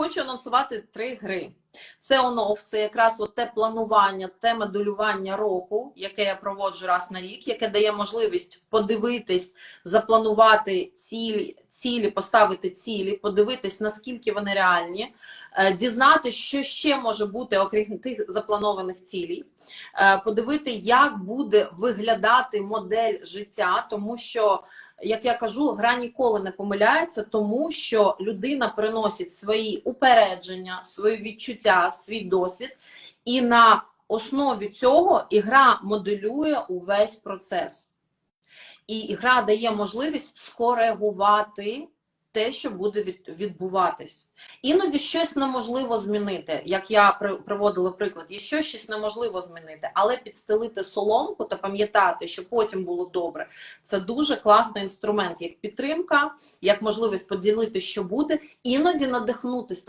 хочу анонсувати три гри. Це ОНОВ, це якраз от те планування, те моделювання року, яке я проводжу раз на рік, яке дає можливість подивитись, запланувати цілі, цілі, поставити цілі, подивитись, наскільки вони реальні, е, дізнатися, що ще може бути, окрім тих запланованих цілей, е, подивити, як буде виглядати модель життя, тому що як я кажу, гра ніколи не помиляється, тому що людина приносить свої упередження, свої відчуття, свій досвід, і на основі цього ігра моделює увесь процес. І гра дає можливість скоригувати те, що буде відбуватись. Іноді щось неможливо змінити, як я при- приводила приклад, є щось, щось неможливо змінити, але підстелити соломку та пам'ятати, що потім було добре, це дуже класний інструмент, як підтримка, як можливість поділити, що буде, іноді надихнутись.